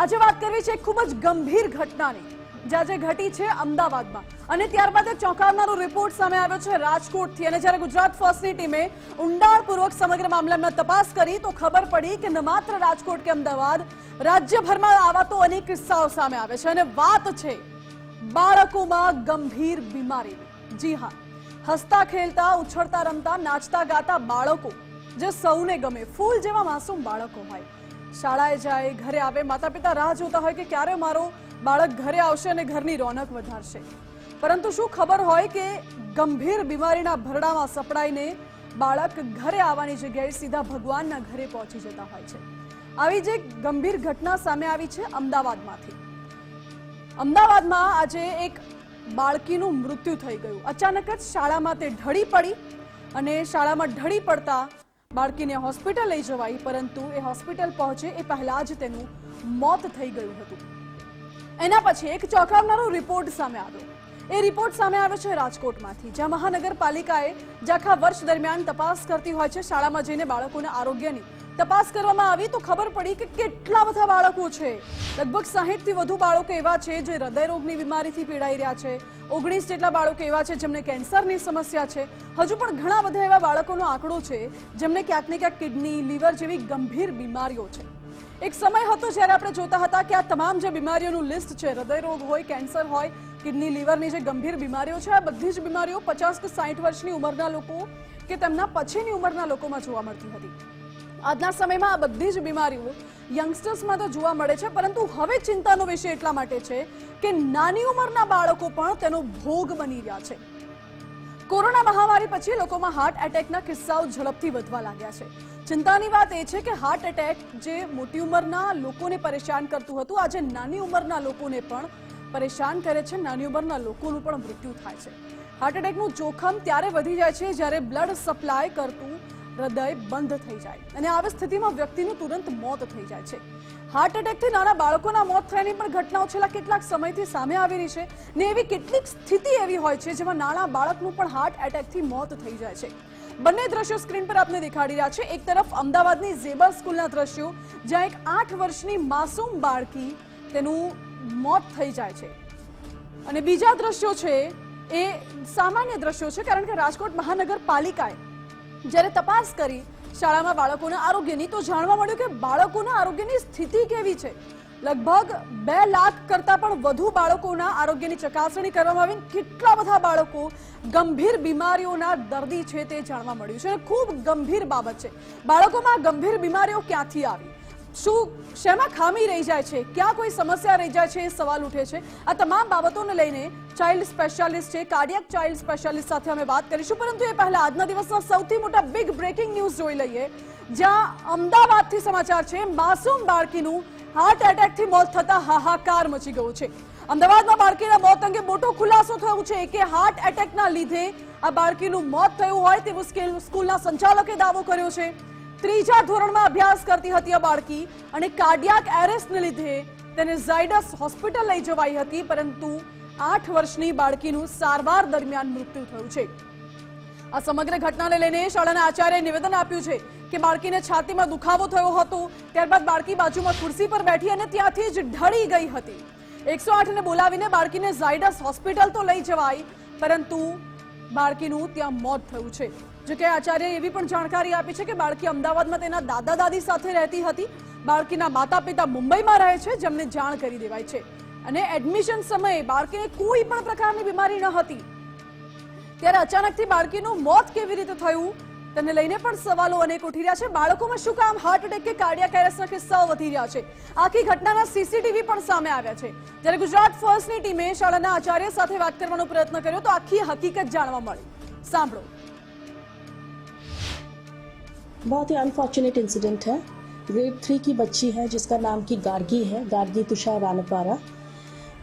આજે વાત કરવી છે ખૂબ જ ગંભીર ઘટનાની, જે ઘટી છે અમદાવાદમાં. અને ત્યારબાદ એક ચોંકાવનારો રિપોર્ટ સામે આવ્યો છે રાજકોટથી. અને જ્યારે ગુજરાત ફર્સ્ટની ટીમે ઊંડાણપૂર્વક સમગ્ર મામલામાં તપાસ કરી, તો ખબર પડી કે ન માત્ર રાજકોટ કે અમદાવાદ, રાજ્યભરમાં આવા તો અનેક કિસ્સાઓ સામે આવે છે. અને વાત છે બાળકોમાં ગંભીર બીમારી જી હા, હસતા, ખેલતા, ઉછળતા, રમતા, નાચતા, ગાતા બાળકો, જે સૌને ગમે. ફૂલ જેવા માસૂમ બાળકો હોય. શાળાએ જાય, ઘરે આવે માતા પિતા રાહ જોતા હોય કે ક્યારે મારો બાળક ઘરે આવશે અને ઘરની રોનક વધારશે. પરંતુ શું ખબર હોય કે ગંભીર બીમારીના ભરડામાં સપડાઈને બાળક ઘરે આવવાની જગ્યાએ સીધા ભગવાનના ઘરે પહોંચી જતા હોય છે. આવી જ એક ગંભીર ઘટના સામે આવી છે અમદાવાદમાંથી. અમદાવાદમાં આજે એક બાળકીનું મૃત્યુ થઈ ગયું. અચાનક જ શાળામાં તે ઢળી પડી અને શાળામાં ઢળી પડતા બાળકીને હોસ્પિટલ લઈ જવાઈ, પરંતુ એ હોસ્પિટલ પહોંચે એ પહેલા જ તેનું મોત થઈ ગયું હતું. એના પછી એક ચોંકાવનારો રિપોર્ટ સામે આવ્યો. એ રિપોર્ટ સામે આવ્યો છે રાજકોટમાંથી, જ્યાં મહાનગરપાલિકાએ જે આખા વર્ષ દરમિયાન તપાસ કરતી હોય છે, શાળામાં જઈને બાળકોના આરોગ્યની તપાસ કરવામાં આવી તો ખબર પડી કે કેટલા બધા બાળકો છે. લગભગ સાહીઠથી વધુ બાળકો એવા છે જે હૃદયરોગની બીમારીથી પીડાઈ રહ્યા છે. ઓગણીસ જેટલા બાળકો એવા છે જેમને કેન્સરની સમસ્યા છે. હજુ પણ ઘણા બધા એવા બાળકોનો આંકડો છે જેમને ક્યાંક ને ક્યાંક કિડની, લીવર જેવી ગંભીર બીમારીઓ છે. એક સમય હતો જ્યારે આપણે જોતા હતા કે આ તમામ જે બીમારીઓનું લિસ્ટ છે, હૃદયરોગ હોય, કેન્સર હોય, કિડની, લીવરની જે ગંભીર બીમારીઓ છે, આ બધી જ બીમારીઓ પચાસ કે સાઠ વર્ષની ઉંમરના લોકો કે તેમના પછીની ઉંમરના લોકોમાં જોવા મળતી હતી. આજના સમયમાં આ બધી જ બીમારીઓ યંગસ્ટર્સમાં તો જોવા મળે છે, પરંતુ હવે ચિંતાનો વિષય એટલા માટે છે કે નાની ઉંમરના બાળકો પણ તેનો ભોગ બની રહ્યા છે. કોરોના મહામારી પછી લોકોમાં હાર્ટ એટેકના કિસ્સાઓ ઝડપથી વધવા લાગ્યા છે. ચિંતાની વાત એ છે કે હાર્ટ એટેક જે મોટી ઉંમરના લોકોને પરેશાન કરતું હતું, આજે નાની ઉંમરના લોકોને પણ પરેશાન કરે છે, નાની ઉંમરના લોકોનું પણ મૃત્યુ થાય છે. હાર્ટ એટેકનું જોખમ ત્યારે વધી જાય છે જ્યારે બ્લડ સપ્લાય કરતું હૃદય બંધ થઈ જાય અને આવી સ્થિતિમાં વ્યક્તિનું તુરંત મોત થઈ જાય છે. હાર્ટ એટેકથી નાના બાળકોના મોત થયાની પણ ઘટનાઓ છેલ્લા કેટલાક સમયથી સામે આવી રહી છે ને એવી કેટલીક સ્થિતિ એવી હોય છે જેમાં નાના બાળકનું પણ હાર્ટ એટેકથી મોત થઈ જાય છે. બંને દ્રશ્યો સ્ક્રીન પર આપને દેખાડી રહ્યા છે. એક તરફ અમદાવાદની ઝેબર સ્કૂલના દ્રશ્યો, જ્યાં એક આઠ વર્ષની માસૂમ બાળકી તેનું મોત થઈ જાય છે. અને બીજા દ્રશ્યો છે, એ સામાન્ય દ્રશ્યો છે, કારણ કે રાજકોટ મહાનગરપાલિકાએ જ્યારે તપાસ કરી શાળામાં બાળકોના આરોગ્યની, તો જાણવા મળ્યું કે બાળકોના આરોગ્યની સ્થિતિ કેવી છે. લગભગ બે લાખ કરતા પણ વધુ બાળકોના આરોગ્યની ચકાસણી કરવામાં આવી કેટલા બધા બાળકો ગંભીર બીમારીઓના દર્દી છે તે જાણવા મળ્યું છે ખૂબ ગંભીર બાબત છે. બાળકોમાં ગંભીર બીમારીઓ ક્યાંથી આવી? શું શેમાં ખામી રહી જાય છે? ક્યાં કોઈ સમસ્યા રહી જાય છે? એ સવાલ ઉઠે છે. આ તમામ બાબતોને લઈને ચાઇલ્ડ સ્પેશિયાલિસ્ટ છે કાર્ડિયક ચાઇલ્ડ સ્પેશિયાલિસ્ટ સાથે અમે વાત કરીશું. પરંતુ એ પહેલા આજના દિવસના સૌથી મોટા બિગ બ્રેકિંગ ન્યૂઝ જોઈ લઈએ. જ્યાં અમદાવાદથી સમાચાર છે, માસૂમ બાળકીનું હાર્ટ એટેકથી મોત થતા હાહાકાર મચી ગયો છે. અમદાવાદમાં બાળકીના મોત અંગે મોટો ખુલાસો થયો છે. કે હાર્ટ એટેકના લીધે આ બાળકીનું મોત થયું હોય તેવું સ્કૂલના સંચાલકે દાવો કર્યો છે. ત્રીજા ધોરણમાં અભ્યાસ કરતી હતી આ બાળકી અને કાર્ડિયાક એરેસ્ટને લીધે તેને ઝાયડસ હોસ્પિટલ લઈ જવાઈ હતી, પરંતુ આઠ વર્ષની બાળકીનું સારવાર દરમિયાન મૃત્યુ થયું છે. આ સમગ્ર ઘટનાને લઈને શાળાના આચાર્યએ નિવેદન આપ્યું છે કે બાળકીને છાતીમાં દુખાવો થયો હતો, ત્યારબાદ બાળકી બાજુમાં ખુરશી પર બેઠી અને ત્યાંથી જ ઢળી ગઈ હતી. એકસો આઠને બોલાવીને બાળકીને ઝાયડસ હોસ્પિટલ તો લઈ જવાય, પરંતુ બાળકીનું ત્યાં મોત થયું છે. જો કે આચાર્યએ એવી પણ જાણકારી આપી છે કે બાળકી અમદાવાદમાં તેના દાદા દાદી સાથે રહેતી હતી. બાળકીના માતા પિતા મુંબઈમાં રહે છે, જેમને જાણ કરી દેવાય છે. અને એડમિશન સમયે બાળકીને કોઈ પણ પ્રકારની બીમારી ન હતી. ત્યારે અચાનકથી બાળકીનું મોત કેવી રીતે થયું? તેને લઈને પણ સવાલો અનેક ઉઠી રહ્યા છે. બાળકોમાં શું કામ? હાર્ટ એટેક કે કાર્ડિયાક એરેસ્ટના કિસ્સાઓ વધી રહ્યા છે. આખી ઘટનાના સીસીટીવી પણ સામે આવ્યા છે. જ્યારે ગુજરાત ફર્સ્ટની ટીમે શાળાના આચાર્ય સાથે વાત કરવાનો પ્રયત્ન કર્યો, તો આખી હકીકત જાણવા મળી. સાંભળો. बहुत ही अनफॉर्चुनेट इंसिडेंट है। ग्रेड थ्री की बच्ची है, जिसका नाम की गार्गी है, गार्गी तुषार रानपारा।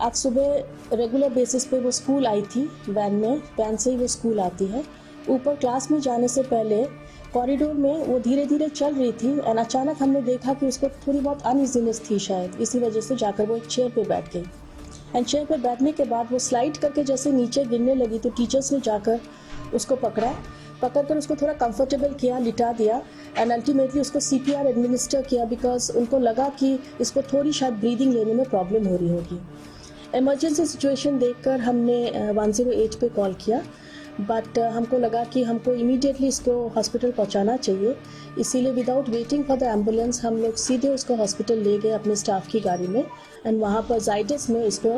आज सुबह रेगुलर बेसिस पे वो स्कूल आई थी वैन में वैन से ही वो स्कूल आती है। ऊपर क्लास में जाने से पहले कॉरिडोर में वो धीरे धीरे चल रही थी एंड अचानक हमने देखा कि उसको थोड़ी बहुत अनइजीनेस थी शायद। इसी वजह से जाकर वो एक चेयर पे बैठ गई। एंड चेयर पे बैठने के बाद वो स्लाइड करके जैसे नीचे गिरने लगी तो टीचर्स ने जाकर उसको पकड़ा। पकड़कर उसको थोड़ा कंफर्टेबल किया, लिटा दिया एंड अल्टीमेटली उसको सीपीआर एडमिनिस्टर किया बिकॉज़ उनको लगा कि इसको थोड़ी शायद ब्रीदिंग लेने में प्रॉब्लम हो रही होगी। इमरजेंसी सिचुएशन देखकर हमने वन ज़ीरो एट पे कॉल किया बट हमको लगा कि हमको इमीडिएटली इसको हॉस्पिटल पहुंचाना चाहिए। इसीलिए without waiting for the ambulance हम लोग सीधे उसको हॉस्पिटल ले गए अपने स्टाफ की गाड़ी में एंड वहाँ पर जाइडस में इसको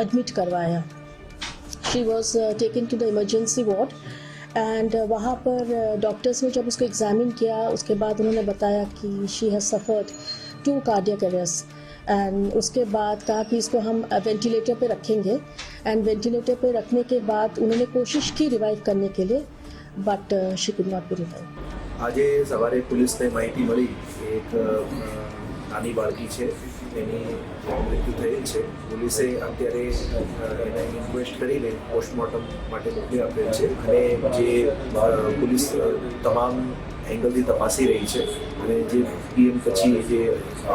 एडमिट करवाया। She was taken to the emergency ward and वहाँ पर डॉक्टर्स ने जब उसको एग्जामिन किया उसके बाद उन्होंने बताया कि she has suffered to cardiac arrest and उसके बाद कहा कि इसको हम वेंटिलेटर पे रखेंगे एंड वेंटिलेटर पे रखने के बाद उन्होंने कोशिश की रिवाइव करने के लिए but she could not be revive આજે સવારે પોલીસને માહિતી મળી કે એક અ, નાની બાળકી છે એની મૃત્યુ થયેલ છે. પોલીસે અત્યારે એને ઇન્ક્વેસ્ટ કરીને પોસ્ટમોર્ટમ માટે મોકલી આપેલ છે અને જે પોલીસ તમામ એંગલથી તપાસી રહી છે અને જે પીએમ પછી જે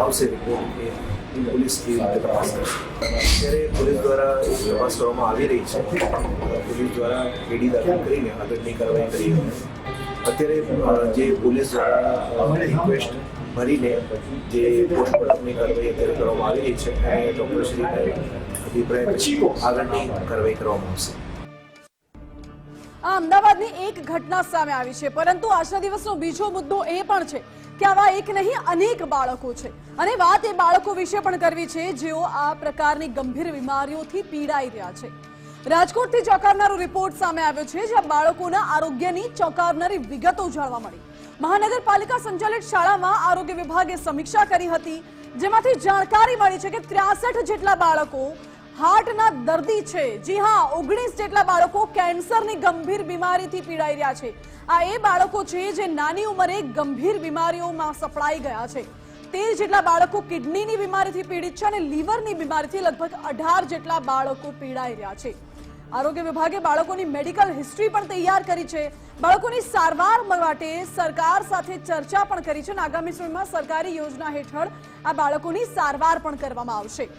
આવશે રિપોર્ટ એ પોલીસ કેવી રીતે તપાસ અત્યારે પોલીસ દ્વારા તપાસ કરવામાં આવી રહી છે. પોલીસ દ્વારા પેઢી દાખલ કરીને આગળની કાર્યવાહી કરી. અત્યારે જે પોલીસ દ્વારા રિક્વેસ્ટ ભરીને જે પોસ્ટમોર્ટમની કાર્યવાહી અત્યારે કરવામાં આવી રહી છે અને ડૉક્ટરશ્રીને અભિપ્રાય પછી આગળની કાર્યવાહી કરવામાં આવશે. આ અમદાવાદની એક ઘટના સામે આવી છે પરંતુ આજના દિવસનો બીજો મુદ્દો એ પણ છે કે આવા એક નહીં અનેક બાળકો છે. અને વાત એ બાળકો વિશે પણ કરવી છે જેઓ આ પ્રકારની ગંભીર બીમારીઓથી પીડાઈ રહ્યા છે. રાજકોટથી ચોંકાવનારો રિપોર્ટ સામે આવ્યો છે જ્યાં બાળકોના આરોગ્યની ચોંકાવનારી વિગતો જાણવા મળી. મહાનગરપાલિકા સંચાલિત શાળામાં આરોગ્ય વિભાગે સમીક્ષા કરી હતી, જેમાંથી જાણકારી મળી છે કે ત્રાસઠ જેટલા બાળકો હાર્ટના દર્દી છે. જી હા, ઓગણીસ જેટલા બાળકો કેન્સરની ગંભીર બીમારીથી પીડાઈ રહ્યા છે. આ એ બાળકો છે જે નાની ઉંમરે ગંભીર બીમારીઓમાં સફળાઈ ગયા છે. તેર જેટલા બાળકો કિડનીની બીમારીથી પીડિત છે અને લીવરની બીમારીથી લગભગ અઢાર જેટલા બાળકો પીડાઈ રહ્યા છે. આરોગ્ય વિભાગે બાળકોની મેડિકલ હિસ્ટ્રી પણ તૈયાર કરી છે. બાળકોની સારવાર માટે સરકાર સાથે ચર્ચા પણ કરી છે અને આગામી સમયમાં સરકારી યોજના હેઠળ આ બાળકોની સારવાર પણ કરવામાં આવશે.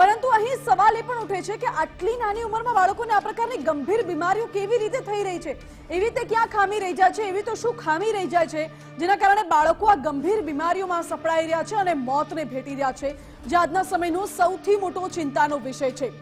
પરંતુ અહીં સવાલ એ પણ ઉઠે છે કે આટલી નાની ઉંમરમાં બાળકોને આ પ્રકારની ગંભીર બીમારીઓ કેવી રીતે થઈ રહી છે? એવી રીતે ક્યાં ખામી રહી જાય છે? એવી તો શું ખામી રહી જાય છે? જેના કારણે બાળકો આ ગંભીર બીમારીઓમાં સપડાઈ રહ્યા છે અને મોતને ભેટી રહ્યા છે. જે આજના સમયનો સૌથી મોટો ચિંતાનો વિષય છે.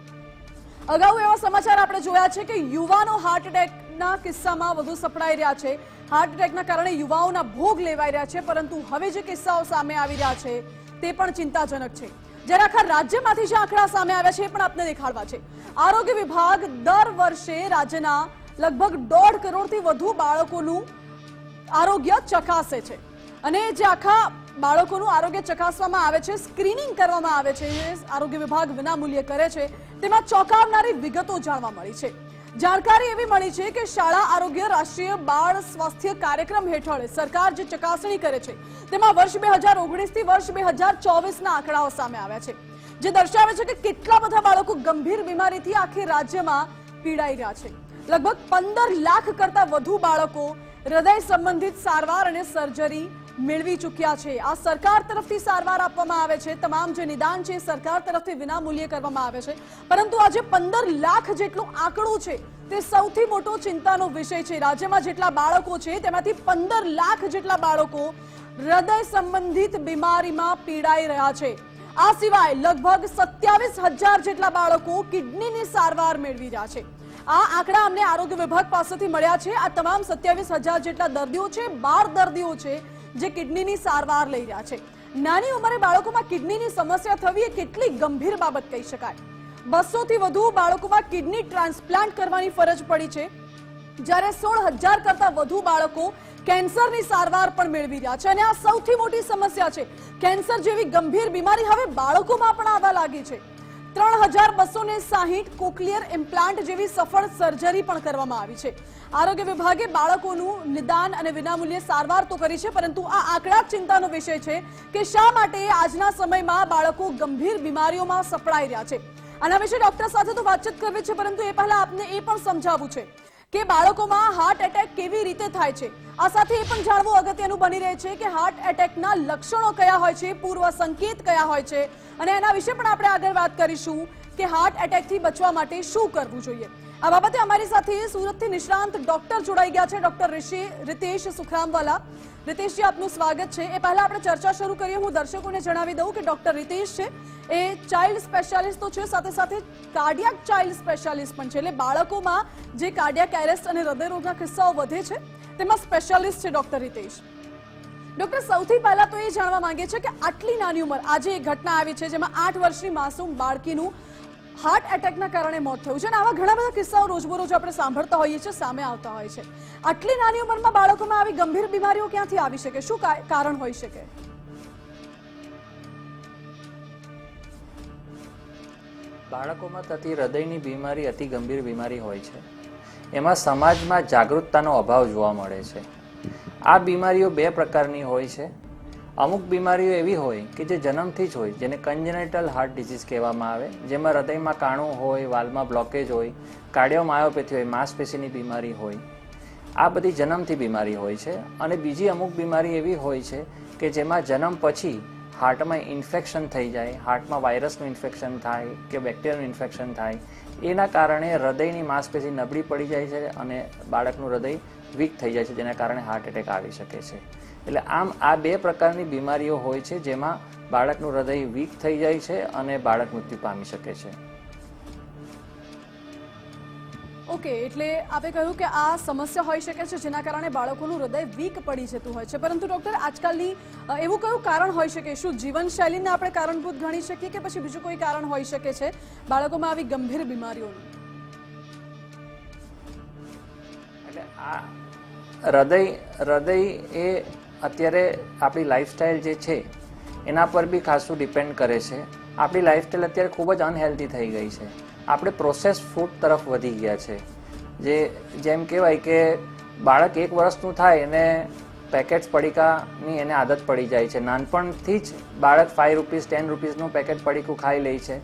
અગાઉ એવા સમાચાર આપણે જોયા છે કે યુવાનો હાર્ટ એટેકના કિસ્સામાં વધુ સપડાઈ રહ્યા છે. હાર્ટ એટેકના કારણે યુવાઓના ભોગ લેવાઈ રહ્યા છે, પરંતુ હવે જે કિસ્સાઓ સામે આવી રહ્યા છે, તે પણ ચિંતાજનક છે. જ્યારે આખા રાજ્યમાંથી જે આંકડા સામે આવ્યા છે એ પણ આપને દેખાડવા છે. આરોગ્ય વિભાગ દર વર્ષે રાજ્યના લગભગ દોઢ કરોડથી વધુ બાળકોનું આરોગ્ય ચકાસે છે. અને જે આખા બાળકોનું આરોગ્ય ચકાસવામાં આવે છે સ્ક્રીનિંગ કરવામાં આવે છે આરોગ્ય વિભાગ વિનામૂલ્યે કરે છે. તેમાં ચોંકાવનારી વિગતો જાણવા મળી છે. જાણકારી એવી મળી છે કે શાળા આરોગ્ય રાષ્ટ્રીય બાળ સ્વાસ્થ્ય કાર્યક્રમ હેઠળ સરકાર જે ચકાસણી કરે છે, તેમાં વર્ષ બે હજાર ઓગણીસથી વર્ષ બે હજાર ચોવીસના આંકડાઓ સામે આવ્યા છે. જે દર્શાવે છે કે કેટલા બધા બાળકો ગંભીર બીમારીથી આખી રાજ્યમાં પીડાઈ રહ્યા છે. લગભગ પંદર લાખ કરતા વધુ બાળકો હૃદય સંબંધિત સારવાર અને સર્જરી મેળવી ચૂક્યા છે. આ સરકાર તરફથી સારવાર આપવામાં આવે છે. તમામ જે નિદાન છે સરકાર તરફથી વિનામૂલ્યે કરવામાં આવે છે. પરંતુ આજે પંદર લાખ જેટલું આંકડું છે તે સૌથી મોટો ચિંતાનો વિષય છે. રાજ્યમાં જેટલા બાળકો છે તેમાંથી પંદર લાખ જેટલા બાળકો હૃદય સંબંધિત બીમારીમાં પીડાઈ રહ્યા છે. આ સિવાય લગભગ સત્યાવીસ હજાર જેટલા બાળકો કિડનીની સારવાર મેળવી રહ્યા છે. આ આંકડા અમને આરોગ્ય વિભાગ પાસેથી મળ્યા છે. આ તમામ સત્યાવીસ હજાર જેટલા દર્દીઓ છે બાર દર્દીઓ છે જે કિડનીની સારવાર લઈ રહ્યા છે. નાની ઉંમરે બાળકોમાં કિડનીની સમસ્યા થવી એ કેટલી ગંભીર બાબત કહી શકાય. બસો થી વધુ બાળકોમાં કિડની ટ્રાન્સપ્લાન્ટ કરવાની ફરજ પડી છે. જ્યારે સોળ હજાર કરતા વધુ બાળકો કેન્સરની સારવાર પણ મેળવી રહ્યા છે. અને આ સૌથી મોટી સમસ્યા છે. કેન્સર જેવી ગંભીર બીમારી હવે બાળકોમાં પણ આવવા લાગી છે. ત્રણ હજાર બસો ને સાહીઠ કોકલિયર ઇમ્પ્લાન્ટ જેવી સફળ સર્જરી પણ કરવામાં આવી છે. આરોગ્ય વિભાગે બાળકોનું નિદાન અને વિનામૂલ્યે સારવાર તો કરી છે, પરંતુ આ આંકડા ચિંતાનો વિષય છે કે શા માટે આજના સમયમાં બાળકો ગંભીર બીમારીઓમાં સપડાઈ રહ્યા છે. આના વિશે ડોક્ટર સાથે તો વાતચીત કરવી છે, પરંતુ એ પહેલા આપને એ પણ સમજાવવું છે કે બાળકોમાં હાર્ટ એટેક કેવી રીતે થાય છે. આ સાથે એ પણ જાણવું અગત્યનું બની રહે છે કે હાર્ટ એટેકના લક્ષણો કયા હોય છે, પૂર્વ સંકેત કયા હોય છે અને એના વિશે પણ આપણે આગળ વાત કરીશું કે હાર્ટ એટેકથી બચવા માટે શું કરવું જોઈએ. આ બાબતે અમારી સાથે સુરતથી નિષ્ણાંત ડોક્ટર જોડાઈ ગયા છે, ડોક્ટર ઋષિ રિતેશ સુખરામવાલા. રિતેશજી, આપનું સ્વાગત છે. એ પહેલા આપણે ચર્ચા શરૂ કરીએ. હું દર્શકોને જણાવી દઉં કે ડોક્ટર રિતેશ છે. એ ચાઇલ્ડ સ્પેશિયાલિસ્ટ તો છે, સાથે સાથે કાર્ડિયાક ચાઇલ્ડ સ્પેશિયાલિસ્ટ પણ છે. એટલે બાળકોમાં જે કાર્ડિયાક એરેસ્ટ અને હૃદયરોગના કિસ્સાઓ વધે છે, તેમાં સ્પેશિયાલિસ્ટ છે ડોક્ટર રિતેશ. ડોક્ટર, સૌથી પહેલા તો એ જાણવા માંગે છે કે આટલી નાની ઉંમર, આજે એક ઘટના આવી છે જેમાં આઠ વર્ષની માસૂમ બાળકીનું હાર્ટ એટેકના કારણે મોત થયું છે અને આવા ઘણા બધા કિસ્સાઓ રોજબરોજ આપણે સાંભળતા હોઈએ છીએ, સામે આવતા હોય છે. આટલી નાની ઉંમરમાં બાળકોમાં આવી ગંભીર બીમારીઓ ક્યાંથી આવી શકે? શું કારણ હોઈ શકે? બાળકોમાં થતી હૃદયની બીમારી અતિ ગંભીર બીમારી હોય છે. એમાં સમાજમાં જાગૃતતાનો અભાવ જોવા મળે છે. આ બીમારીઓ બે પ્રકારની હોય છે. અમુક બીમારીઓ એવી હોય કે જે જન્મથી જ હોય, જેને કન્જેનેટલ હાર્ટ ડિઝીઝ કહેવામાં આવે, જેમાં હૃદયમાં કાણું હોય, વાલમાં બ્લોકેજ હોય, કાર્ડિયોમાયોપેથી હોય, માંસપેશીની બીમારી હોય. આ બધી જન્મથી બીમારી હોય છે અને બીજી અમુક બીમારી એવી હોય છે કે જેમાં જન્મ પછી હાર્ટમાં ઇન્ફેક્શન થઈ જાય હાર્ટમાં વાયરસનું ઇન્ફેક્શન થાય કે બેક્ટેરિયાનું ઇન્ફેક્શન થાય, એના કારણે હૃદયની માંસપેશી નબળી પડી જાય છે અને બાળકનું હૃદય વીક થઈ જાય છે, જેના કારણે હાર્ટ એટેક આવી શકે છે. એટલે આમ આ બે પ્રકારની બીમારીઓ હોય છે જેમાં બાળકનું હૃદય વીક થઈ જાય છે અને બાળક મૃત્યુ પામી શકે છે. ઓકે એટલે આપે કહ્યું કે આ સમસ્યા હોઈ શકે છે જેના કારણે બાળકોનું હૃદય વીક પડી જતું હોય છે. પરંતુ ડોક્ટર આજકાલની એવું કયું કારણ હોઈ શકે? શું જીવનશૈલીને આપણે કારણભૂત ગણી શકીએ કે પછી બીજું કોઈ કારણ હોઈ શકે છે બાળકોમાં આવી ગંભીર બીમારીઓનું? એટલે આ હૃદય હૃદય એ અત્યારે આપણી લાઈફસ્ટાઈલ જે છે, એના પર બી ખાસું ડિપેન્ડ કરે છે. આપણી લાઈફસ્ટાઈલ અત્યારે ખૂબ જ અનહેલ્ધી થઈ ગઈ છે. આપણે પ્રોસેસ ફૂડ તરફ વધી ગયા છે. જે, જેમ કહેવાય કે બાળક એક વર્ષનું થાય એને પેકેટ્સ પડીકાની એને આદત પડી જાય છે. નાનપણથી જ બાળક ફાઇવ રૂપીસ ટેન રૂપીસનું પેકેટ પડીકું ખાઈ લે છે.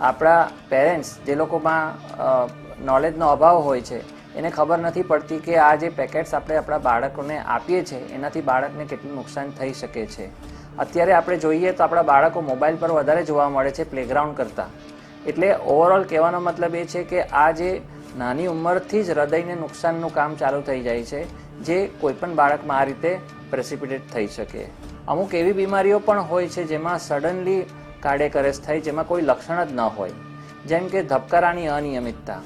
આપણા પેરેન્ટ્સ જે લોકોમાં નોલેજનો અભાવ હોય છે એને ખબર નથી પડતી કે આ જે પેકેટ્સ આપણે આપણા બાળકોને આપીએ છીએ, એનાથી બાળકને કેટલું નુકસાન થઈ શકે છે. અત્યારે આપણે જોઈએ તો આપણા બાળકો મોબાઈલ પર વધારે જોવા મળે છે પ્લેગ્રાઉન્ડ કરતાં. એટલે ઓવરઓલ કહેવાનો મતલબ એ છે કે આ જે નાની ઉંમરથી જ હૃદયને નુકસાનનું કામ ચાલુ થઈ જાય છે, જે કોઈપણ બાળકમાં આ રીતે પ્રેસિપિટેટ થઈ શકે. અમુક એવી બીમારીઓ પણ હોય છે જેમાં સડનલી કાર્ડેકરેસ થાય, જેમાં કોઈ લક્ષણ જ ન હોય. જેમ કે ધબકારાની અનિયમિતતા.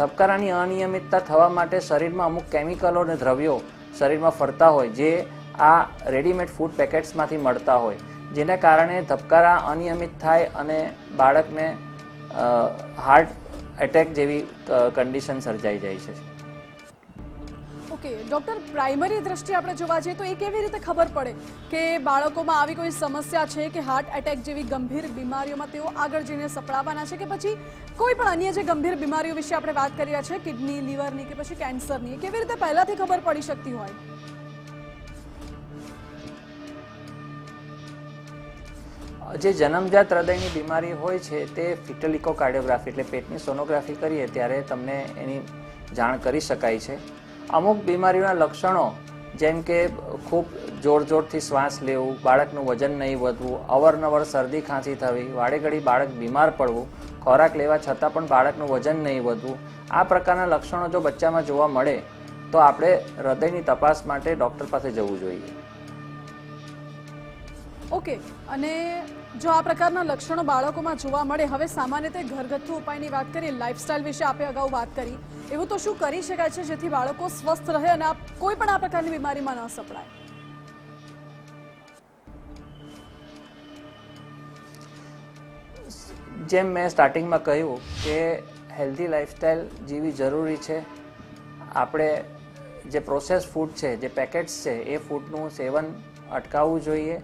ધબકારાની અનિયમિતતા થવા માટે શરીરમાં અમુક કેમિકલો અને દ્રવ્યો શરીરમાં ફરતા હોય, જે આ રેડીમેડ ફૂડ પેકેટ્સમાંથી મળતા હોય, જેના કારણે ધબકારા અનિયમિત થાય અને બાળકને હાર્ટ એટેક જેવી કન્ડિશન સર્જાઈ જાય છે. ઓકે ડોક્ટર, પ્રાઇમરી દ્રષ્ટિએ આપણે જોવા જઈએ તો એ કેવી રીતે ખબર પડે કે બાળકોમાં આવી કોઈ સમસ્યા છે કે હાર્ટ એટેક જેવી ગંભીર બીમારીઓમાં તેઓ આગળ જઈને સપડાવવાના છે કે પછી કોઈ પણ અન્ય જે ગંભીર બીમારીઓ વિશે આપણે વાત કરી રહ્યા છે કિડની લીવરની કે પછી કેન્સરની કેવી રીતે પહેલાથી ખબર પડી શકતી હોય? જે જન્મજાત હૃદયની બીમારી હોય છે તે ફિટલ ઇકોકાર્ડિયોગ્રાફી એટલે પેટની સોનોગ્રાફી કરીએ ત્યારે તમને એની જાણ કરી શકાય છે. અમુક બીમારીઓના લક્ષણો, જેમ કે ખૂબ જોર જોરથી શ્વાસ લેવું, બાળકનું વજન નહીં વધવું, અવરનવર શરદી ખાંસી થવી, વાડે ઘડી બાળક બીમાર પડવું, ખોરાક લેવા છતાં પણ બાળકનું વજન નહીં વધવું, આ પ્રકારના લક્ષણો જો બચ્ચામાં જોવા મળે, તો આપણે હૃદયની તપાસ માટે ડૉક્ટર પાસે જવું જોઈએ. ઓકે, અને જો આ પ્રકારના લક્ષણો બાળકોમાં જોવા મળે, હવે સામાન્ય રીતે ઘરગથ્થુ ઉપાયની વાત કરીએ લાઇફસ્ટાઇલ વિશે આપણે અગાઉ વાત કરી. એવું તો શું કરી શકાય છે જેથી બાળકો સ્વસ્થ રહે અને કોઈ પણ આ પ્રકારની બીમારીમાં ન સપડાય જેમ મેં સ્ટાર્ટિંગમાં કહ્યું કે હેલ્ધી લાઇફસ્ટાઈલ જીવી જરૂરી છે. આપણે જે પ્રોસેસ ફૂડ છે, જે પેકેટ્સ છે, એ ફૂડનું સેવન અટકાવવું જોઈએ.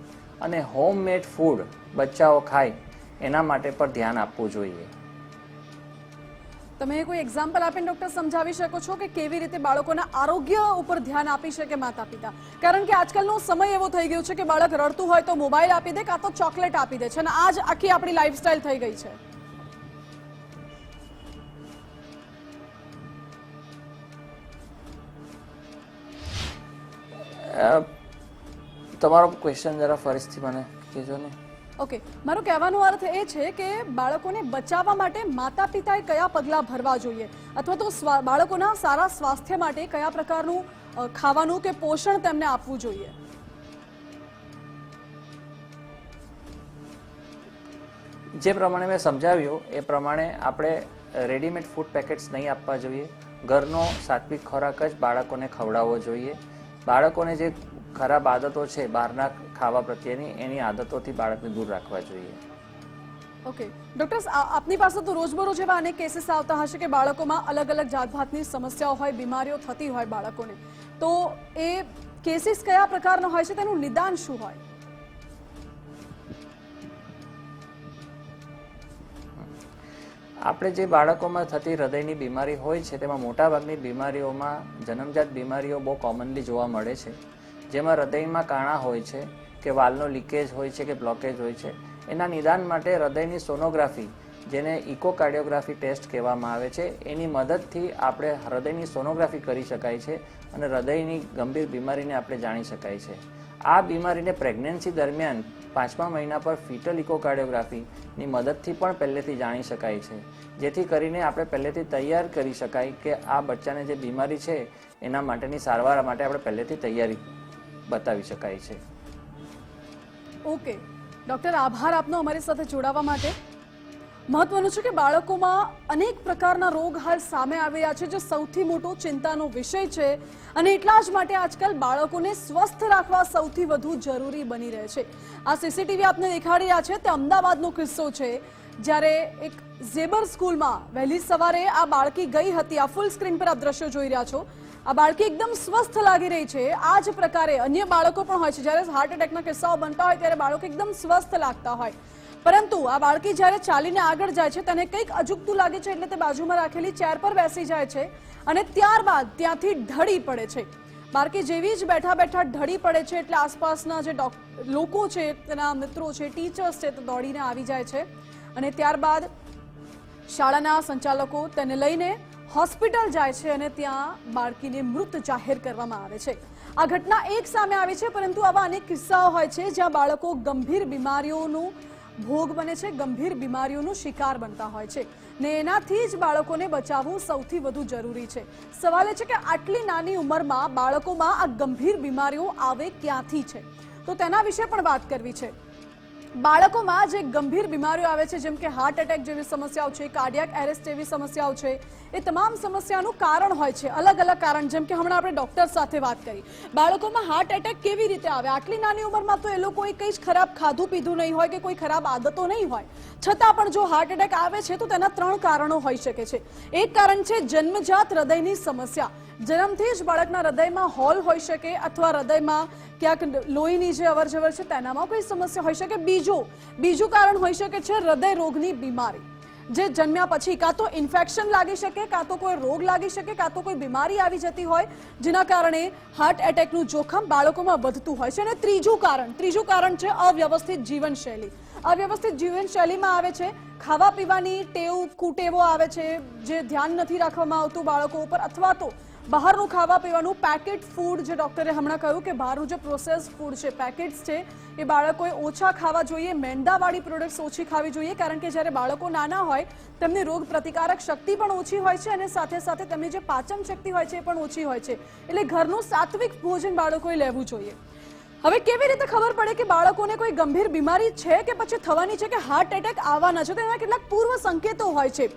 અને હોમમેડ ફૂડ બચ્ચાઓ ખાય એના માટે પર ધ્યાન આપવું જોઈએ. તમે કોઈ એક્ઝામ્પલ આપીને ડોક્ટર સમજાવી શકો છો કે કેવી રીતે બાળકોના આરોગ્ય ઉપર ધ્યાન આપી શકે માતા પિતા કારણ કે આજકાલનો સમય એવો થઈ ગયો છે કે બાળક રડતું હોય તો મોબાઈલ આપી દે કાં તો ચોકલેટ આપી દે છે અને આજ આખી આપણી લાઈફસ્ટાઈલ થઈ ગઈ છે. અ, તમારો ક્વેશ્ચન જરા ફરીથી મને કહેજો ને. ઓકે મારો કહેવાનો અર્થ એ છે કે બાળકોને બચાવવા માટે માતા પિતાએ કયા પગલાં ભરવા જોઈએ? અથવા તો બાળકોના સારા સ્વાસ્થ્ય માટે કયા પ્રકારનું ખાવાનું કે પોષણ તેમને આપવું જોઈએ? જે પ્રમાણે મેં સમજાવ્યું એ પ્રમાણે આપણે રેડીમેડ ફૂડ પેકેટ્સ નહીં આપવા જોઈએ. ઘરનો સાત્વિક ખોરાક જ બાળકોને ખવડાવવો જોઈએ. બાળકોને જે ખરાબ આદતો છે બહારના ખાવા પ્રત્યેની એની આદતોથી બાળકને દૂર રાખવા જોઈએ. ઓકે ડોક્ટર આપની પાસે તો રોજબરોજ એવા અનેક કેસીસ આવતા હશે કે બાળકોમાં અલગ અલગ જાતભાતની સમસ્યાઓ હોય બીમારીઓ થતી હોય બાળકોને. તો એ કેસીસ કયા પ્રકારનો હોય છે? તેનું નિદાન શું હોય? આપણે જે બાળકોમાં થતી હૃદયની બીમારી હોય છે તેમાં મોટાભાગની બીમારીઓમાં જન્મજાત બીમારીઓ બહુ કોમનલી જોવા મળે છે. જેમાં હૃદયમાં કાણા હોય છે, કે વાલનો લીકેજ હોય છે, કે બ્લોકેજ હોય છે, એના નિદાન માટે હૃદયની સોનોગ્રાફી, જેને ઇકોકાર્ડિયોગ્રાફી ટેસ્ટ કહેવામાં આવે છે, એની મદદથી આપણે હૃદયની સોનોગ્રાફી કરી શકાય છે અને હૃદયની ગંભીર બીમારીને આપણે જાણી શકાય છે. આ બીમારીને પ્રેગ્નન્સી દરમિયાન પાંચમા મહિના પર ફિટલ ઇકોકાર્ડિયોગ્રાફીની મદદથી પણ પહેલેથી જાણી શકાય છે. જેથી કરીને આપણે પહેલેથી તૈયાર કરી શકાય કે આ બચ્ચાને જે બીમારી છે, એના માટેની સારવાર માટે આપણે પહેલેથી તૈયારી બતાવી શકાય છે. ઓકે. ડોક્ટર, આભાર આપનો અમારી સાથે જોડાવા માટે. મહત્વનું છે કે બાળકોમાં અનેક પ્રકારના રોગ હાલ સામે આવી રહ્યા છે, જે સૌથી મોટો ચિંતાનો વિષય છે અને એટલા જ માટે આજકાલ બાળકોને સ્વસ્થ રાખવા સૌથી વધુ જરૂરી બની રહે છે. આ સીસીટીવી આપને દેખાડી રહ્યા છે, તે અમદાવાદનો કિસ્સો છે. જ્યારે એક ઝેબર સ્કૂલમાં વહેલી સવારે આ બાળકી ગઈ હતી, આ ફૂલ સ્ક્રીન પર આપ દ્રશ્યો જોઈ રહ્યા છો. આ બાળકી એકદમ સ્વસ્થ લાગી રહી છે. આ જ પ્રકારે અન્ય બાળકો પણ હોય છે. જ્યારે હાર્ટ એટેકના કિસ્સાઓ બનતા હોય ત્યારે બાળકો એકદમ સ્વસ્થ લાગતા હોય. પરંતુ આ બાળકી જ્યારે ચાલીને આગળ જાય છે, તેને કંઈક અજુગતું લાગે છે એટલે તે બાજુમાં રાખેલી ચેર પર બેસી જાય છે અને ત્યારબાદ ત્યાંથી ઢળી પડે છે. બાળકી જેવી જ બેઠા બેઠા ઢળી પડે છે એટલે આસપાસના જે લોકો છે, તેના મિત્રો છે ટીચર્સ છે, તે દોડીને આવી જાય છે. અને ત્યારબાદ શાળાના સંચાલકો તેને લઈને હોસ્પિટલ જાય છે અને ત્યાં બાળકીને મૃત જાહેર કરવામાં આવે છે. આ ઘટના એક સામે આવી છે, પરંતુ આવા અનેક કિસ્સાઓ હોય છે જ્યાં બાળકો ગંભીર બીમારીઓનું ભોગ બને છે, ગંભીર બીમારીઓનો શિકાર બનતા હોય છે. ને એનાથી જ બાળકોને બચાવવું સૌથી વધુ જરૂરી છે. સવાલ એ છે કે આટલી નાની ઉંમરમાં બાળકોમાં આ ગંભીર બીમારીઓ આવે ક્યાંથી છે? તો તેના વિશે પણ વાત કરવી છે. બાળકોમાં જે ગંભીર બીમારીઓ આવે છે, જેમ કે હાર્ટ એટેક જેવી સમસ્યાઓ છે કાર્ડિયાક એરેસ્ટ જેવી સમસ્યાઓ છે એ તમામ સમસ્યાનું કારણ હોય છે. અલગ અલગ કારણ, જેમ કે હમણાં આપણે ડોક્ટર સાથે વાત કરી. બાળકોમાં હાર્ટ એટેક કેવી રીતે આવે? આટલી નાની ઉંમરમાં તો એ લોકોએ કંઈ જ ખરાબ ખાધું પીધું નહીં હોય કે કોઈ ખરાબ આદતો નહીં હોય. છતાં પણ જો હાર્ટ એટેક આવે છે તો તેના ત્રણ કારણો હોઈ શકે છે. એક કારણ છે જન્મજાત હૃદયની સમસ્યા. જન્મથી જ બાળકના હૃદયમાં હોલ હોઈ શકે અથવા હૃદયમાં ક્યાંક લોહીની જે અવરજવર છે તેનામાં કોઈ સમસ્યા હોઈ શકે. બીજું બીજું કારણ હોઈ શકે છે હૃદય રોગની બીમારી. જે જન્મ્યા પછી કાં તો ઇન્ફેક્શન લાગી શકે, કાં તો કોઈ રોગ લાગી શકે, કાં તો કોઈ બીમારી આવી જતી હોય, જેના કારણે હાર્ટ એટેકનું જોખમ બાળકોમાં વધતું હોય છે. અને ત્રીજું કારણ ત્રીજું કારણ છે અવ્યવસ્થિત જીવનશૈલી. અવ્યવસ્થિત જીવનશૈલીમાં આવે છે ખાવા પીવાની ટેવ, કુટેવો આવે છે, જે ધ્યાન નથી રાખવામાં આવતું બાળકો ઉપર, અથવા તો બહારનું ખાવા પીવાનું પેકેટ ફૂડ જે ડૉક્ટરે હમણાં કહ્યું કે બહારનું જે પ્રોસેસ ફૂડ છે પેકેટ્સ છે, એ બાળકોએ ઓછા ખાવા જોઈએ, મેંદાવાળી પ્રોડક્ટ્સ ઓછી ખાવી જોઈએ, કારણ કે જ્યારે બાળકો નાના હોય, તેમની રોગ પ્રતિકારક શક્તિ પણ ઓછી હોય છે અને સાથે સાથે તેમની જે પાચન શક્તિ હોય છે એ પણ ઓછી હોય છે. એટલે ઘરનું સાત્વિક ભોજન બાળકોએ લેવું જોઈએ. હવે કેવી રીતે ખબર પડે કે બાળકોને કોઈ ગંભીર બીમારી છે કે પછી થવાની છે કે હાર્ટ એટેક આવવાના છે? તો એના કેટલાક પૂર્વ સંકેતો હોય છે.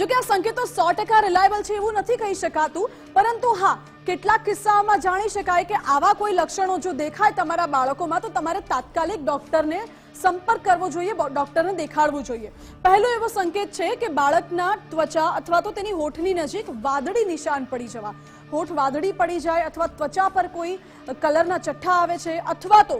જો કે આ સંકેતો સો ટકા રિલાયબલ છે એવું નથી કહી શકાતું. પરંતુ હા, કેટલાક કિસ્સાઓમાં જાણી શકાય કે આવા કોઈ લક્ષણો જો દેખાય તમારા બાળકોમાં, તો તમારે તાત્કાલિક ડોક્ટરને સંપર્ક કરવો જોઈએ ડોક્ટરને દેખાડવું જોઈએ. પહેલો એવો સંકેત છે કે બાળકના ત્વચા અથવા તો તેની હોઠની નજીક વાદળી નિશાન પડી જવા. હોઠ વાદળી પડી જાય અથવા ત્વચા પર કોઈ કલરના ચઠ્ઠા આવે છે અથવા તો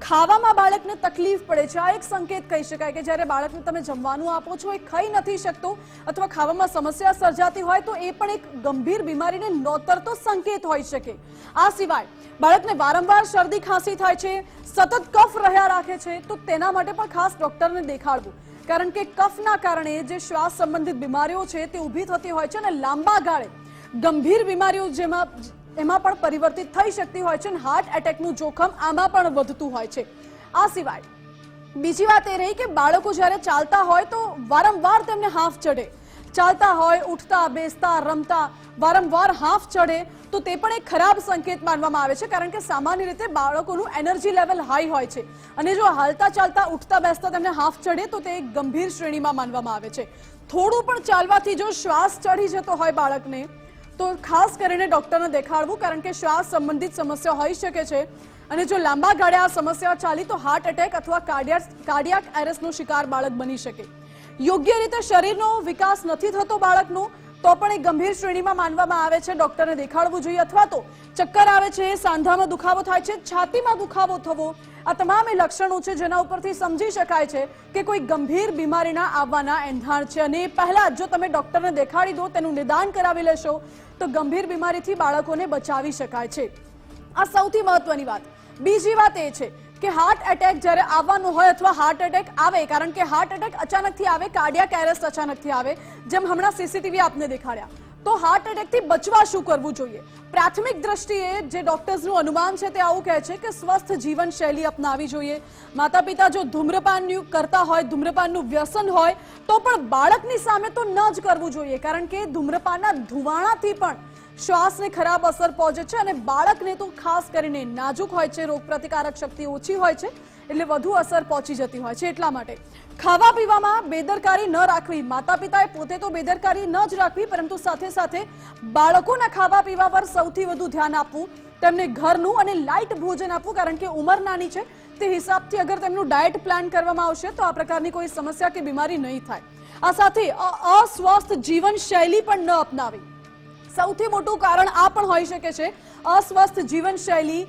ખાવામાં બાળકને તકલીફ પડે છે. આ એક સંકેત કહી શકાય કે જ્યારે બાળકને તમે જમવાનું આપો છો, એ ખાઈ નથી શકતો અથવા ખાવામાં સમસ્યા સર્જાતી હોય તો એ પણ એક ગંભીર બીમારીને નોતરતો સંકેત હોઈ શકે. આ સિવાય બાળકને વારંવાર શરદી ખાંસી થાય છે, સતત કફ રહ્યા રાખે છે, તો તેના માટે પણ ખાસ ડોક્ટરને દેખાડવું. કારણ કે કફના કારણે જે શ્વાસ સંબંધિત બીમારીઓ છે, તે ઊભી થતી હોય છે અને લાંબા ગાળે ગંભીર બીમારીઓ જેમાં એમાં પણ પરિવર્તિત થઈ શકતી હોય છે અને હાર્ટ એટેકનું જોખમ આમાં પણ વધતું હોય છે. આ સિવાય, બીજી વાત એ રહી કે બાળકો જ્યારે ચાલતા હોય તો વારંવાર તેમને હાફ ચડે. ચાલતા હોય, ઉઠતા, બેસતા, રમતા, વારંવાર હાફ ચડે તો તે પણ એક ખરાબ સંકેત માનવામાં આવે છે કારણ કે સામાન્ય રીતે બાળકોનું એનર્જી લેવલ હાઈ હોય છે. અને જો હાલતા ચાલતા, ઉઠતા, બેસતા તેમને હાફ ચડે તો તે એક ગંભીર શ્રેણીમાં માનવામાં આવે છે. થોડું પણ ચાલવાથી જો શ્વાસ ચડી જતો હોય બાળકને તો ખાસ કરીને ડોક્ટરને દેખાડવું, કારણ કે શ્વાસ સંબંધિત સમસ્યા હોઈ શકે છે. અને જો લાંબા ગાળે આ સમસ્યા ચાલી, તો હાર્ટ એટેક અથવા કાર્ડિયાક એરેસનો શિકાર બાળક બની શકે. યોગ્ય રીતે શરીરનો વિકાસ નથી થતો બાળકનો, તો પણ એ ગંભીર શ્રેણીમાં માનવામાં આવે છે. ડોક્ટરને દેખાડવું જોઈએ અથવા તો ચક્કર આવે છે, સાંધામાં દુખાવો થાય છે, છાતીમાં દુખાવો થવો. આ તમામ એ લક્ષણો છે જેના ઉપરથી સમજી શકાય છે કે કોઈ ગંભીર બીમારીના આવવાના એંધાણ છે. અને એ પહેલા જો તમે ડોક્ટરને દેખાડી દો, તેનું નિદાન કરાવી લેશો તો ગંભીર બીમારીથી બાળકોને બચાવી શકાય છે. આ સૌથી મહત્વની વાત. બીજી વાત એ છે કે હાર્ટ એટેક જ્યારે આવવાનું હોય અથવા હાર્ટ એટેક આવે, કારણ કે હાર્ટ એટેક અચાનકથી આવે કાર્ડિયાક એરેસ્ટ અચાનકથી આવે, જેમ હમણાં સીસીટીવી આપને દેખાડ્યા. તો હાર્ટ એટેકથી બચવા શું કરવું જોઈએ? પ્રાથમિક દ્રષ્ટિએ જે ડોક્ટર્સનું અનુમાન છે તે આવું કહે છે કે સ્વસ્થ જીવનશૈલી અપનાવી જોઈએ. માતા પિતા જો ધૂમ્રપાન કરતા હોય, ધૂમ્રપાનનું વ્યસન હોય, તો પણ બાળકની સામે તો ન જ કરવું જોઈએ. કારણ કે ધૂમ્રપાનના ધુવાણાથી પણ શ્વાસને ખરાબ અસર પહોંચે છે અને બાળકને તો ખાસ કરીને નાજુક હોય છે રોગ પ્રતિકારક શક્તિ ઓછી હોય છે. એટલે વધુ અસર પહોંચી જતી હોય છે એટલા માટે. ખાવા પીવામાં બેદરકારી ન રાખવી. માતા પિતાએ પોતે તો બેદરકારી ન જ રાખવી, પરંતુ સાથે સાથે બાળકોના ખાવા પીવા પર સૌથી વધુ ધ્યાન આપવું, તેમને ઘરનું અને લાઇટ ભોજન આપવું, કારણ કે ઉંમર નાની છે, તે હિસાબથી અગર તેમનું ડાયટ પ્લાન કરવામાં આવશે, તો આ પ્રકારની કોઈ સમસ્યા કે બીમારી નહીં થાય. આ સાથે અસ્વસ્થ જીવનશૈલી પણ ન અપનાવી. સૌથી મોટું કારણ આ પણ હોઈ શકે છે, અસ્વસ્થ જીવનશૈલી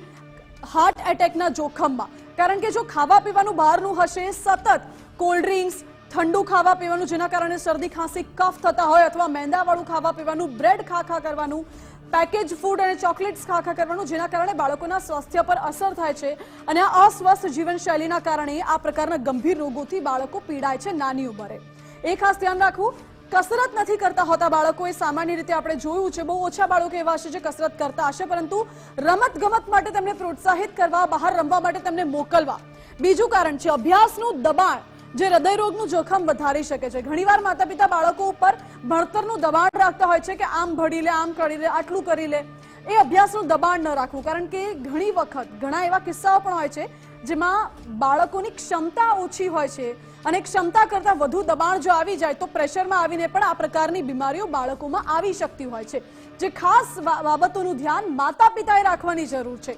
હાર્ટ એટેકના જોખમમાં. કારણ કે જો ખાવા પીવાનું બહારનું હશે, સતત કોલ્ડ ડ્રિંક્સ ઠંડુ ખાવા પીવાનું, જેના કારણે શરદી, ખાંસી, કફ થતા હોય અથવા મેંદાવાળું ખાવા પીવાનું, બ્રેડ ખા ખા કરવાનું પેકેજ ફૂડ અને ચોકલેટ્સ ખા ખા કરવાનું, જેના કારણે બાળકોના સ્વાસ્થ્ય પર અસર થાય છે અને આ અસ્વસ્થ જીવનશૈલીના કારણે આ પ્રકારના ગંભીર રોગોથી બાળકો પીડાય છે નાની ઉંમરે. એ ખાસ ધ્યાન રાખવું કસરત નથી કરતા હોતા બાળકો એ સામાન્ય રીતે આપણે જોયું છે, બહુ ઓછા બાળકો એવા હશે જે કસરત કરતા હશે, પરંતુ રમત ગમત માટે તેમને પ્રોત્સાહિત કરવા, બહાર રમવા માટે તેમને મોકલવા. બીજું કારણ છે, અભ્યાસનું દબાણ જે હૃદયરોગનું જોખમ વધારી શકે છે. ઘણીવાર માતા પિતા બાળકો ઉપર ભણતરનું દબાણ રાખતા હોય છે કે આમ ભણી લે, આમ કરી લે, આટલું કરી લે. એ અભ્યાસનું દબાણ ન રાખવું, કારણ કે ઘણી વખત ઘણા એવા કિસ્સાઓ પણ હોય છે જેમાં બાળકોની ક્ષમતા ઓછી હોય છે. અને ક્ષમતા કરતાં વધુ દબાણ જો આવી જાય તો પ્રેશરમાં આવીને પણ આ પ્રકારની બીમારીઓ બાળકોમાં આવી શકતી હોય છે. જે ખાસ બાબતોનું ધ્યાન માતા પિતાએ રાખવાની જરૂર છે.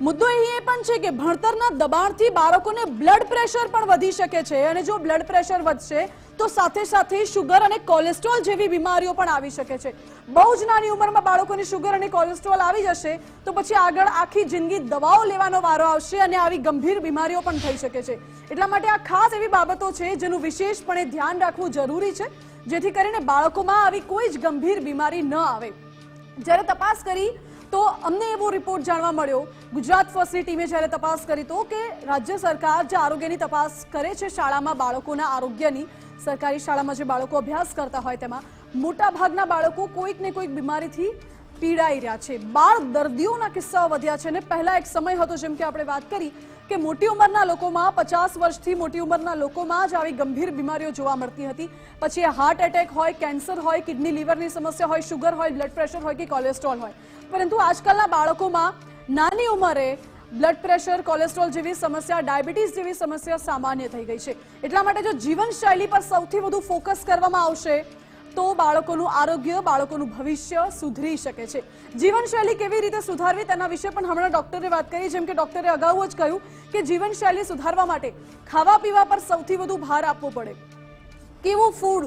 મુદ્દો એ પણ છે કે ભણતરના દબાણથી બાળકોને બ્લડ પ્રેશર પણ વધી શકે છે અને જો બ્લડ પ્રેશર વધશે, તો સાથે સાથે શુગર અને કોલેસ્ટ્રોલ જેવી બીમારીઓ પણ આવી શકે છે. બહુ જ નાની ઉંમરમાં બાળકોને શુગર અને કોલેસ્ટ્રોલ આવી જશે, તો પછી આગળ આખી જિંદગી દવાઓ લેવાનો વારો આવશે અને આવી ગંભીર બીમારીઓ પણ થઈ શકે છે. એટલા માટે આ ખાસ એવી બાબતો છે જેનું વિશેષપણે ધ્યાન રાખવું જરૂરી છે, જેથી કરીને બાળકોમાં આવી કોઈ જ ગંભીર બીમારી ન આવે. જ્યારે તપાસ કરી તો અમને એવો રિપોર્ટ જાણવા મળ્યો. ગુજરાત ફર્સ્ટની ટીમે જ્યારે તપાસ કરી તો કે રાજ્ય સરકાર જે આરોગ્યની તપાસ કરે છે શાળામાં બાળકોના આરોગ્યની, સરકારી શાળામાં જે બાળકો અભ્યાસ કરતા હોય તેમાં, મોટાભાગના બાળકો કોઈક ને કોઈક બીમારીથી પીડાઈ રહ્યા છે. બાળ દર્દીઓના કિસ્સાઓ વધ્યા છે અને પહેલા એક સમય હતો જેમ કે આપણે વાત કરી કે મોટી ઉંમરના લોકોમાં, પચાસ વર્ષથી મોટી ઉંમરના લોકોમાં જ આવી ગંભીર બીમારીઓ જોવા મળતી હતી. પછી હાર્ટ એટેક હોય કેન્સર હોય કિડની લીવરની સમસ્યા હોય શુગર હોય બ્લડ પ્રેશર હોય કે કોલેસ્ટ્રોલ હોય. પરંતુ આજકાલના બાળકોમાં નાની ઉંમરે બ્લડ પ્રેશર કોલેસ્ટ્રોલ જેવી સમસ્યા ડાયાબિટીસ જેવી સમસ્યા સામાન્ય થઈ ગઈ છે. એટલા માટે જો જીવનશૈલી પર સૌથી વધુ ફોકસ કરવામાં આવશે તો બાળકોનું આરોગ્ય, બાળકોનું ભવિષ્ય સુધરી શકે છે. જીવનશૈલી કેવી રીતે સુધારવી તેના વિશે પણ હમણાં ડોક્ટરે વાત કરી, જેમ કે ડોક્ટરે અગાઉ જ કહ્યું કે જીવનશૈલી સુધારવા માટે ખાવા પીવા પર સૌથી વધુ ભાર આપવો પડે. કેવું ફૂડ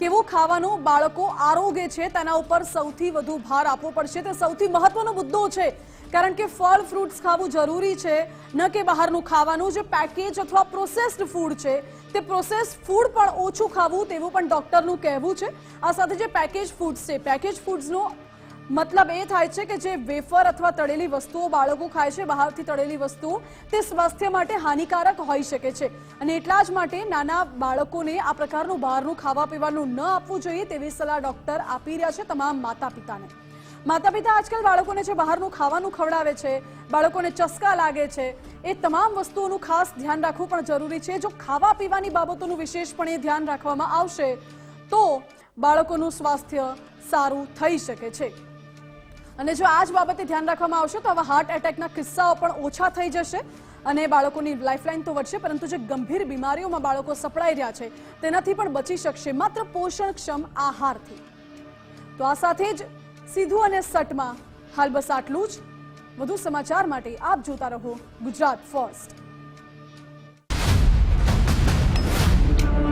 કેવું ખાવાનું બાળકો આરોગ્ય છે તેના ઉપર સૌથી વધુ ભાર આપવો પડશે. તે સૌથી મહત્વનો મુદ્દો છે. કારણ કે ફળ ફ્રૂટ્સ ખાવું જરૂરી છે, ન કે બહારનું ખાવાનું. જે પેકેજ અથવા પ્રોસેસ્ડ ફૂડ છે, તે પ્રોસેસ ફૂડ પણ ઓછું ખાવું તેવું પણ ડૉક્ટરનું કહેવું છે. આ સાથે જે પેકેજ ફૂડ્સ છે પેકેજ ફૂડ્સનો મતલબ એ થાય છે કે જે વેફર અથવા તળેલી વસ્તુઓ બાળકો ખાય છે, બહારથી તળેલી વસ્તુઓ, તે સ્વાસ્થ્ય માટે હાનિકારક હોઈ શકે છે. અને એટલા જ માટે નાના બાળકોને આ પ્રકારનું બહારનું ખાવા પીવાનું ન આપવું જોઈએ તેવી સલાહ ડૉક્ટર આપી રહ્યા છે તમામ માતા પિતાને માતા પિતા આજકાલ બાળકોને જે બહારનું ખાવાનું ખવડાવે છે, બાળકોને ચસ્કા લાગે છે, એ તમામ વસ્તુઓનું ખાસ ધ્યાન રાખવું પણ જરૂરી છે. જો ખાવા પીવાની બાબતોનું વિશેષપણે ધ્યાન રાખવામાં આવશે, તો બાળકોનું સ્વાસ્થ્ય સારું થઈ શકે છે. અને જો આ જ બાબતે ધ્યાન રાખવામાં આવશે, તો આવા હાર્ટ એટેકના કિસ્સાઓ પણ ઓછા થઈ જશે અને બાળકોની લાઈફલાઈન તો વધશે, પરંતુ જે ગંભીર બીમારીઓમાં બાળકો સપડાઈ રહ્યા છે, તેનાથી પણ બચી શકશે. માત્ર પોષણક્ષમ આહારથી. તો આ સાથે જ સીધું અને સટમાં. હાલ બસ આટલું જ. વધુ સમાચાર માટે આપ જોતા રહો ગુજરાત ફર્સ્ટ.